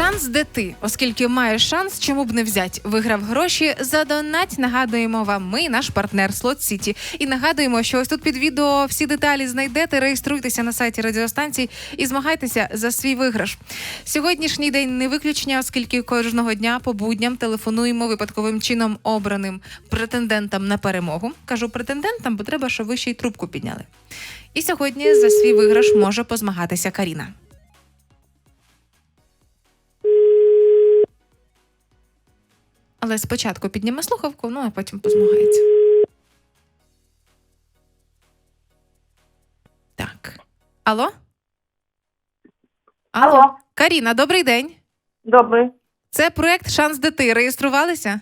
Шанс де ти, оскільки маєш шанс, чому б не взять. Виграв гроші. Задонать нагадуємо вам. Ми наш партнер Слот Сіті. І нагадуємо, що ось тут під відео всі деталі знайдете. Реєструйтеся на сайті радіостанцій і змагайтеся за свій виграш. Сьогоднішній день не виключення, оскільки кожного дня по будням телефонуємо випадковим чином обраним претендентам на перемогу. Кажу претендентам, бо треба, щоб ви ще й трубку підняли. І сьогодні за свій виграш може позмагатися Каріна. Але спочатку підніме слухавку, ну а потім позмагається. Так. Алло? Алло. Каріна, добрий день. Добрий. Це проект Шанс дити. Реєструвалися?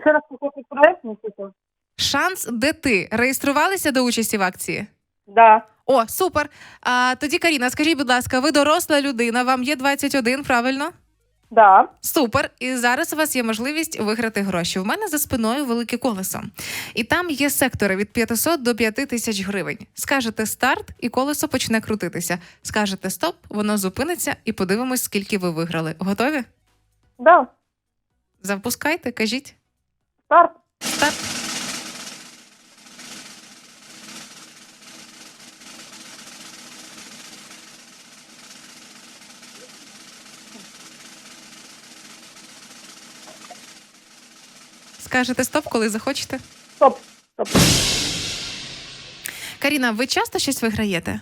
Ще раз какой проект не слышал? Шанс дити. Реєструвалися до участі в акції? Да. О, супер. А тоді, Каріна, скажіть, будь ласка, ви доросла людина, вам є 21, правильно? Да. Супер. І зараз у вас є можливість виграти гроші. У мене за спиною велике колесо. І там є сектори від 500 до 5 тисяч гривень. Скажете старт, і колесо почне крутитися. Скажете стоп, воно зупиниться, і подивимось, скільки ви виграли. Готові? Да. Запускайте, кажіть. Старт. Старт. Скажете стоп, коли захочете. Стоп. Стоп. Каріна, ви часто щось виграєте?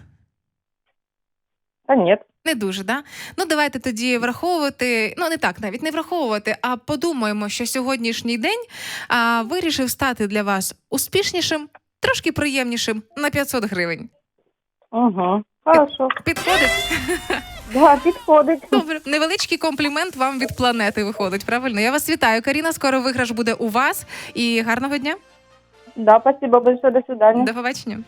Та нет. Не дуже, да? Ну давайте тоді враховувати. Ну не так, навіть не враховувати, а подумаємо, що сьогоднішній день а, вирішив стати для вас успішнішим, трошки приємнішим на 500 гривень. Угу. Хорошо. Підходить? Да, підходить. Невеличкий комплімент вам від планети виходить. Правильно? Я вас вітаю, Каріна. Скоро виграш буде у вас. І гарного дня. Да, спасибо большое. До свидания. До побачення.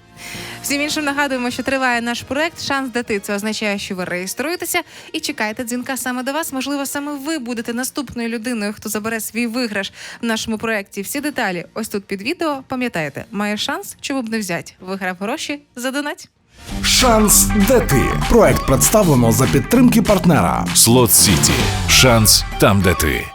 Всім іншим нагадуємо, що триває наш проект Шанс дати. Це означає, що ви реєструєтеся і чекаєте дзвінка саме до вас. Можливо, саме ви будете наступною людиною, хто забере свій виграш в нашому проекті. Всі деталі ось тут під відео. Пам'ятаєте, має шанс, чому б не взяти. Виграв гроші, задонать. Шанс де ти. Проект представлено за підтримки партнера. Слот Сіті. Шанс там, де ти.